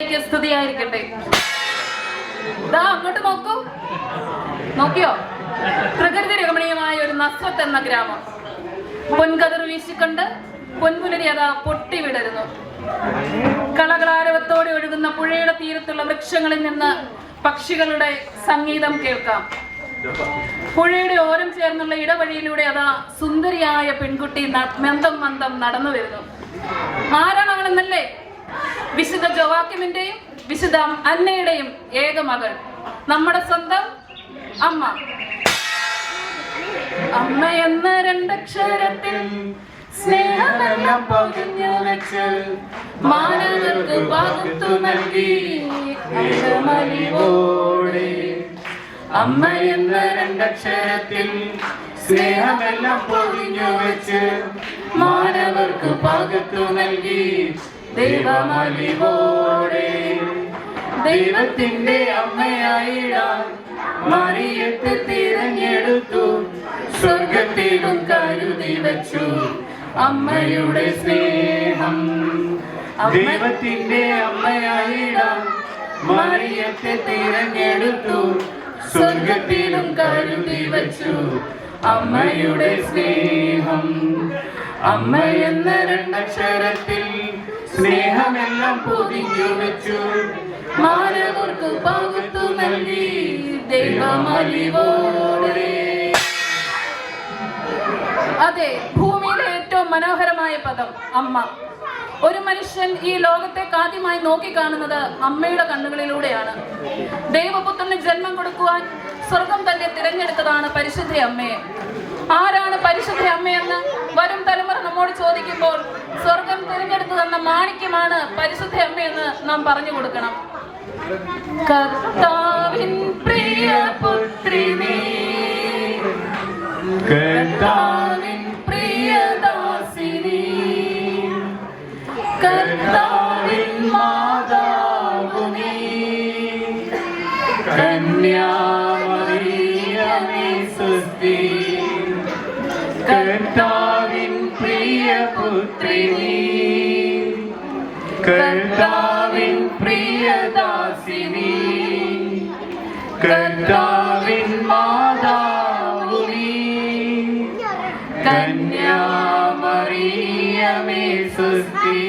ക്ക് സ്തുതിയായിരിക്കട്ടെ. ദാ അങ്ങോട്ട് നോക്കൂ. നോക്കിയോ? പ്രകൃതി രമണീയമായ ഒരു നസ്വത്ത് എന്ന ഗ്രാമം. പൊൻകതിർ വീശിക്കൊണ്ട് പൊൻപുലരി അതാ പൊട്ടിവിടരുന്നു. കളകളാരവത്തോടെ ഒഴുകുന്ന പുഴയുടെ തീരത്തുള്ള വൃക്ഷങ്ങളിൽ നിന്ന് പക്ഷികളുടെ സംഗീതം കേൾക്കാം. പുഴയുടെ ഓരം ചേർന്നുള്ള ഇടവഴിയിലൂടെ അതാ സുന്ദരിയായ പെൺകുട്ടി മന്ദം മന്ദം നടന്നു വരുന്നു. ആരാണ് അവളെന്നല്ലേ? വിശുദ്ധ ജവാക്കിമിന്റെയും വിശുദ്ധ അന്നയുടെയും ഏക മകൾ. നമ്മുടെ സ്വന്തം അമ്മ. അമ്മ എന്ന രണ്ടക്ഷരത്തിൽ സ്നേഹമെല്ലാം പകുഞ്ഞു വെച്ച് മാനവർക്ക് പകുത്തു നൽകി അങ്കമലിവോടെ അമ്മ എന്ന രണ്ടക്ഷരത്തിൽ സ്നേഹമെല്ലാം പൊതിഞ്ഞു വെച്ച് മാനവർക്ക് പാകത്തു നൽകി ദൈവമലിവോടെ ദൈവത്തിന്റെ അമ്മയായിടാൻ മറിയത്തെ തിരഞ്ഞെടുത്തു. സ്വർഗത്തിലും കരുതി വച്ചു അമ്മയുടെ സ്നേഹം. ദൈവത്തിന്റെ അമ്മയായിടാൻ മറിയത്തെ തിരഞ്ഞെടുത്തു. സ്വർഗത്തിലും കരുതി വച്ചു അമ്മയുടെ സ്നേഹം. അമ്മ എന്ന രണ്ടക്ഷരത്തിൽ സ്നേഹമെല്ലാം അതെ ഭൂമിയിലെ ഏറ്റവും മനോഹരമായ പദം അമ്മ. ഒരു മനുഷ്യൻ ഈ ലോകത്തെ കാദ്യമായി നോക്കിക്കാണുന്നത് അമ്മയുടെ കണ്ണുകളിലൂടെയാണ്. ദൈവപുത്രന് ജന്മം കൊടുക്കുവാൻ സ്വർഗം തന്നെ തിരഞ്ഞെടുത്തതാണ് പരിശുദ്ധ അമ്മയെ. ആരാണ് പരിശുദ്ധ അമ്മയെന്ന് വരും തലമുറ നമ്മോട് ചോദിക്കുമ്പോൾ സ്വർഗം തിരഞ്ഞെടുത്തു തന്ന മാണിക്യമാണ് പരിശുദ്ധ അമ്മയെന്ന് നാം പറഞ്ഞു കൊടുക്കണം. കർത്താവിൻ പ്രിയ പുത്രി നീ. കർത്താവിൻ പ്രിയദാസിനി. കർത്താവിൻ മാതാവു നീ കന്യാമറിയമേ സ്വസ്തി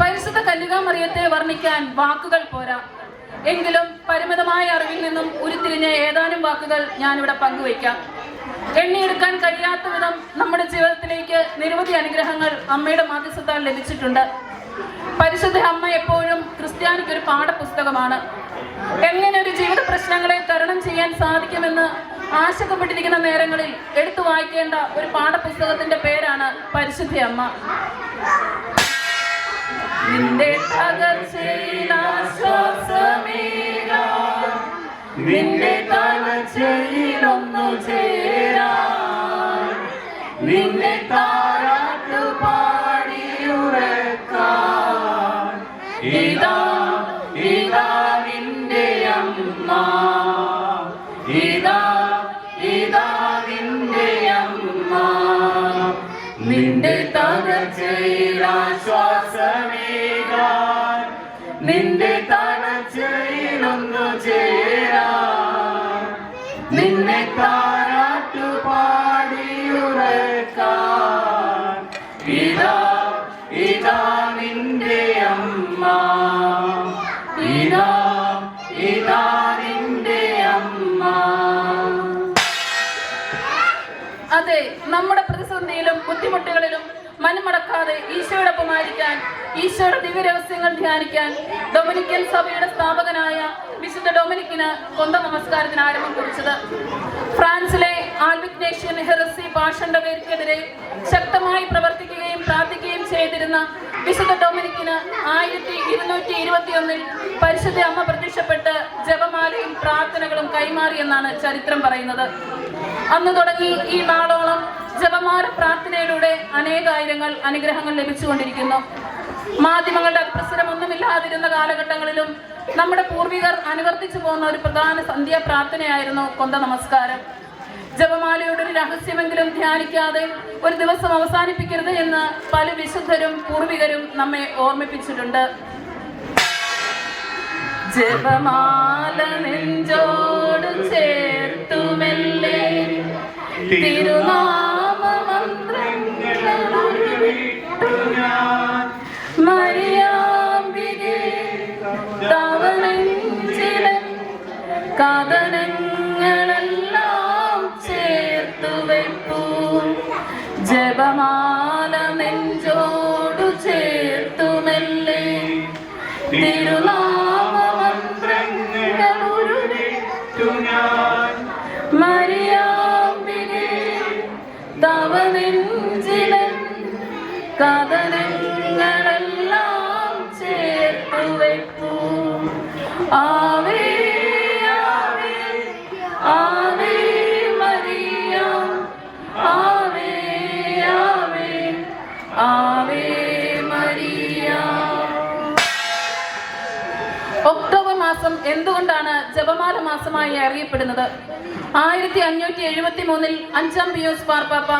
പരിശുദ്ധ കന്യകാമറിയത്തെ വർണിക്കാൻ വാക്കുകൾ പോരാ. എങ്കിലും പരിമിതമായ അറിവിൽ നിന്നും ഉരുത്തിരിഞ്ഞ ഏതാനും വാക്കുകൾ ഞാനിവിടെ പങ്കുവയ്ക്കാം. എണ്ണിയെടുക്കാൻ കഴിയാത്ത വിധം നമ്മുടെ ജീവിതത്തിലേക്ക് നിരവധി അനുഗ്രഹങ്ങൾ അമ്മയുടെ മാധ്യസ്ഥത്താൽ ലഭിച്ചിട്ടുണ്ട്. പരിശുദ്ധ അമ്മ എപ്പോഴും ക്രിസ്ത്യാനിക്ക് ഒരു പാഠപുസ്തകമാണ്. എങ്ങനെ ഒരു ജീവിത പ്രശ്നങ്ങളെ തരണം ചെയ്യാൻ സാധിക്കുമെന്ന് ആശങ്കപ്പെട്ടിരിക്കുന്ന നേരങ്ങളിൽ എടുത്തു വായിക്കേണ്ട ഒരു പാഠപുസ്തകത്തിന്റെ പേരാണ് പരിശുദ്ധ അമ്മ. നിന്റെ നിന്റെ തലച്ചയിലൊന്നു ചേരാൻ പ്രതിസന്ധിയിലും ബുദ്ധിമുട്ടുകളിലും മനമടക്കാതെ ഈശോയോടൊപ്പമായിരിക്കാൻ ഈശോയുടെ ദിവ്യരഹസ്യങ്ങൾ ധ്യാനിക്കാൻ ഡൊമിനിക്കൻ സഭയുടെ സ്ഥാപകനായ വിശുദ്ധ ഡൊമിനിക്കിന് കൊന്ത നമസ്കാരത്തിന് ആരംഭം കുറിച്ചത്. ഫ്രാൻസിലെ ആൽവിഗ്നേഷ്യൻ ഹെറസി ഭാഷണ്ടവേർക്കെതിരെ ശക്തമായി പ്രവർത്തിക്കുകയും പ്രാർത്ഥിക്കുകയും ചെയ്തിരുന്ന വിശുദ്ധ ഡൊമിനിക്കിന് ആയിരത്തി ഇരുന്നൂറ്റി ഇരുപത്തിയൊന്നിൽ പരിശുദ്ധ അമ്മ പ്രത്യക്ഷപ്പെട്ട് ജപമാലയും പ്രാർത്ഥനകളും കൈമാറിയെന്നാണ് ചരിത്രം പറയുന്നത്. അന്ന് തുടങ്ങി ഈ നാളോളം ജപമാല പ്രാർത്ഥനയിലൂടെ അനേകായിരങ്ങൾ അനുഗ്രഹങ്ങൾ ലഭിച്ചുകൊണ്ടിരിക്കുന്നു. മാധ്യമങ്ങളുടെ പ്രസരമൊന്നുമില്ലാതിരുന്ന കാലഘട്ടങ്ങളിലും നമ്മുടെ പൂർവികർ അനുവർത്തിച്ചു പോകുന്ന ഒരു പ്രധാന സന്ധ്യാ പ്രാർത്ഥനയായിരുന്നു കൊന്ത നമസ്കാരം. ജപമാലയുടെ ഒരു രഹസ്യമെങ്കിലും ധ്യാനിക്കാതെ ഒരു ദിവസം അവസാനിപ്പിക്കരുത് എന്ന് പല വിശുദ്ധരും പൂർവികരും നമ്മെ ഓർമ്മിപ്പിച്ചിട്ടുണ്ട്. ജപമാല നെഞ്ചോട് ചേർത്തുമെല്ലേ. മരിയാമ്പികെ തവനെഞ്ചിലൻ ജപമാല നെഞ്ചോടു ചേർത്തുമെല്ലേ. തിരുനാമമന്ത്രങ്ങൾ ഉരുവിട്ടു ഞാൻ മരിയാമ്പികെ തവ നെഞ്ചിലൻ കഥനങ്ങളെല്ലാം ചേർത്തു വെപ്പൂ ഒക്ടോബർ മാസം എന്തുകൊണ്ടാണ് ജപമാല മാസമായി അറിയപ്പെടുന്നത്? ആയിരത്തി അഞ്ഞൂറ്റി എഴുപത്തി മൂന്നിൽ അഞ്ചാം പിയൂസ് പാർപ്പാപ്പ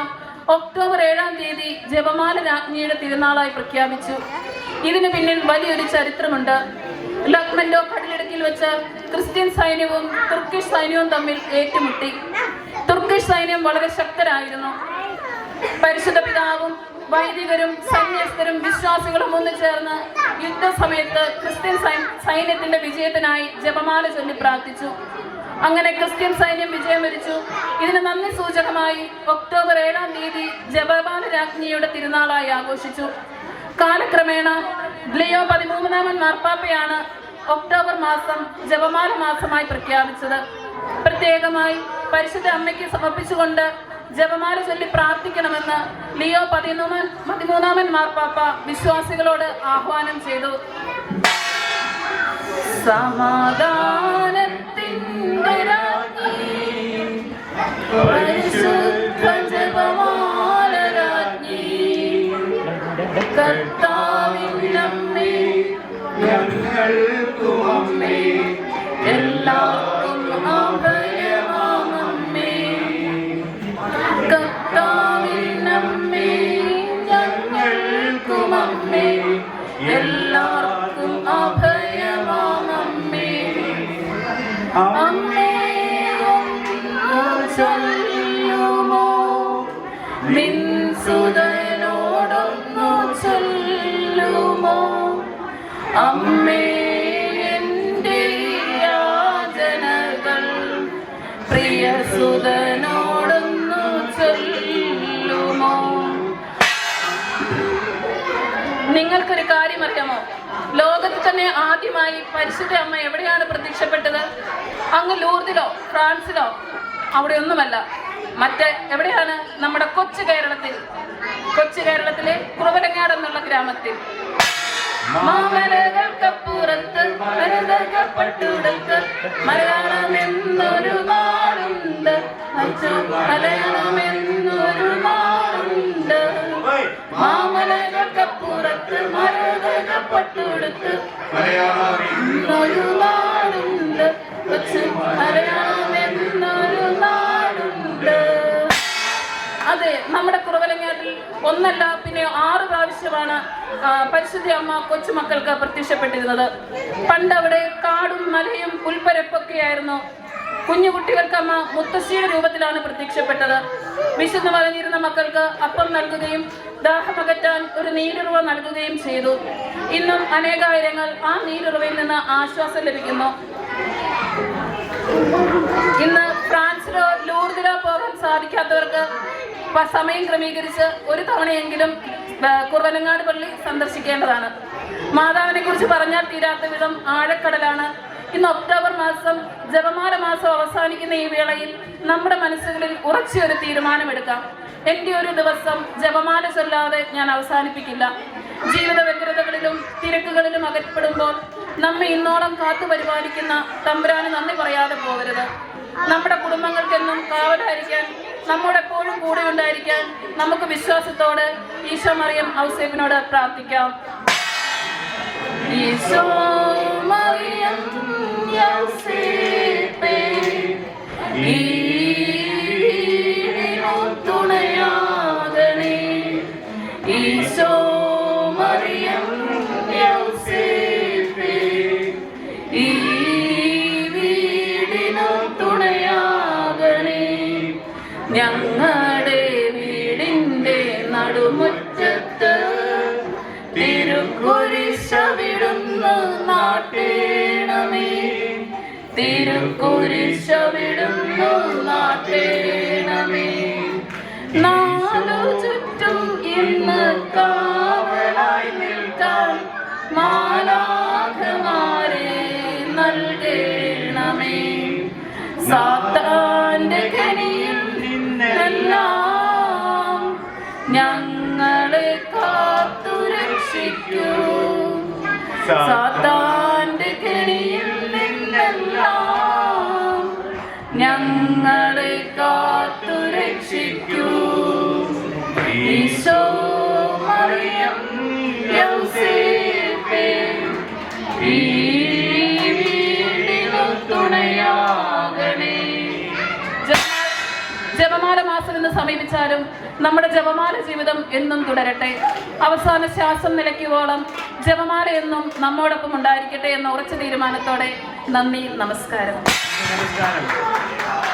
ഒക്ടോബർ ഏഴാം തീയതി ജപമാല രാജ്ഞിയുടെ തിരുനാളായി പ്രഖ്യാപിച്ചു. ഇതിനു പിന്നിൽ വലിയൊരു ചരിത്രമുണ്ട്. ലക്മൻഡോ കടലിടുക്കിൽ വെച്ച് ക്രിസ്ത്യൻ സൈന്യവും തുർക്കിഷ് സൈന്യവും തമ്മിൽ ഏറ്റുമുട്ടി. തുർക്കിഷ് സൈന്യം വളരെ ശക്തരായിരുന്നു. പരിശുദ്ധ പിതാവും വൈദികരും സന്യസ്തരും വിശ്വാസികളും ഒന്നു ചേർന്ന് യുദ്ധസമയത്ത് ക്രിസ്ത്യൻ സൈന്യത്തിന്റെ വിജയത്തിനായി ജപമാല ചൊല്ലി പ്രാർത്ഥിച്ചു. അങ്ങനെ ക്രിസ്ത്യൻ സൈന്യം വിജയം വരിച്ചു ഇതിന് നന്ദി സൂചകമായി ഒക്ടോബർ ഏഴാം തീയതി ജപമാല രാജ്ഞിയുടെ തിരുനാളായി ആഘോഷിച്ചു. കാലക്രമേണ ലിയോ പതിമൂന്നാമൻ മാർപ്പാപ്പയാണ് ഒക്ടോബർ മാസം ജപമാല മാസമായി പ്രഖ്യാപിച്ചത്. പ്രത്യേകമായി പരിശുദ്ധ അമ്മയ്ക്ക് സമർപ്പിച്ചുകൊണ്ട് ജപമാല ചൊല്ലി പ്രാർത്ഥിക്കണമെന്ന് ലിയോ പതിമൂന്നാമൻ പതിമൂന്നാമൻ മാർപ്പാപ്പ വിശ്വാസികളോട് ആഹ്വാനം ചെയ്തു. സമാധാനത്തിന്റെ പരിശുദ്ധ അമ്മേ എല്ലാവർക്കും അഭയമാമമ്മേ അമ്മേ ചൊല്ലുമോ? അമ്മേ നിങ്ങൾക്കൊരു കാര്യം അറിയാമോ ലോകത്ത് തന്നെ ആദ്യമായി പരിശുദ്ധ അമ്മ എവിടെയാണ് പ്രത്യക്ഷപ്പെട്ടത്? അങ്ങ് ലൂർദിലോ ഫ്രാൻസിലോ? അവിടെ ഒന്നുമല്ല മറ്റേ എവിടെയാണ്? നമ്മുടെ കൊച്ചു കേരളത്തിൽ. കൊച്ചു കേരളത്തിലെ കുറവരങ്ങാട് എന്നുള്ള ഗ്രാമത്തിൽ. മാമലകൾക്കപ്പുറത്ത് മരതകപ്പെട്ടുടുത്ത് മലയാളം എന്നൊരു നാടുണ്ട്. എന്നൊരു മാമലകൾക്കപ്പുറത്ത് മരതകപ്പെട്ടുടുത്ത്. എന്നൊരു നാടുണ്ട് അച്ചു മലയാളം അതെ നമ്മുടെ കുറവലങ്ങാട്ടിൽ ഒന്നല്ല പിന്നെ ആറ് പ്രാവശ്യമാണ് പരിശുദ്ധ അമ്മ കൊച്ചുമക്കൾക്ക് പ്രത്യക്ഷപ്പെട്ടിരുന്നത്. പണ്ട് അവിടെ കാടും മലയും പുൽപ്പരപ്പൊക്കെയായിരുന്നു. കുഞ്ഞു കുട്ടികൾക്ക് അമ്മ മുത്തശ്ശിയുടെ രൂപത്തിലാണ് പ്രത്യക്ഷപ്പെട്ടത്. വിശുദ്ധ വലഞ്ഞിരുന്ന മക്കൾക്ക് അപ്പം നൽകുകയും ദാഹമകറ്റാൻ ഒരു നീരുറവ നൽകുകയും ചെയ്തു. ഇന്നും അനേകായിരങ്ങൾ ആ നീരുറവയിൽ നിന്ന് ആശ്വാസം ലഭിക്കുന്നു. ഇന്ന് ഫ്രാൻസിലോ ലൂർദിലോ പോകാൻ സാധിക്കാത്തവർക്ക് സമയം ക്രമീകരിച്ച് ഒരു തവണയെങ്കിലും കുറവനങ്ങാട് പള്ളി സന്ദർശിക്കേണ്ടതാണ്. മാതാവിനെ കുറിച്ച് പറഞ്ഞാൽ തീരാത്ത വിധം ആഴക്കടലാണ്. ഇന്ന് ഒക്ടോബർ മാസം ജപമാല മാസം അവസാനിക്കുന്ന ഈ വേളയിൽ നമ്മുടെ മനസ്സുകളിൽ ഉറച്ചൊരു തീരുമാനമെടുക്കാം. എന്റെ ഒരു ദിവസം ജപമാല ചൊല്ലാതെ ഞാൻ അവസാനിപ്പിക്കില്ല. ജീവിത വ്യഗ്രതകളിലും തിരക്കുകളിലും അകപ്പെടുമ്പോൾ നമ്മെ ഇന്നോളം കാത്തു പരിപാലിക്കുന്ന തമ്പുരാന് നന്ദി പറയാതെ പോകരുത്. നമ്മുടെ കുടുംബങ്ങൾക്കെന്നും കാവലായിരിക്കാൻ നമ്മോടെപ്പോഴും കൂടെ ഉണ്ടായിരിക്കാൻ നമുക്ക് വിശ്വാസത്തോടെ ഈശോ മറിയം ഔസേഫിനോട് പ്രാർത്ഥിക്കാം. ഈശോ മറിയം ഔസേപ്പേ, തിരുക്കുരിശവിടുന്നു നാട്ടേണമേ. നാലു ചുറ്റും ഇന്ന് കാവലായി നിൽക്കാൻ മാലാഖമാരെ നൽകേണമേ. സാത്താന്റെ കനിയിൽ നിന്നെല്ലാം ഞങ്ങളെ കാത്തു രക്ഷിക്കൂ സമീപിച്ചാലും നമ്മുടെ ജപമാല ജീവിതം എന്നും തുടരട്ടെ. അവസാന ശ്വാസം നിലയ്ക്കുവോളം ജപമാല എന്നും നമ്മോടൊപ്പം ഉണ്ടായിരിക്കട്ടെ എന്ന ഉറച്ച തീരുമാനത്തോടെ നന്ദി നമസ്കാരം.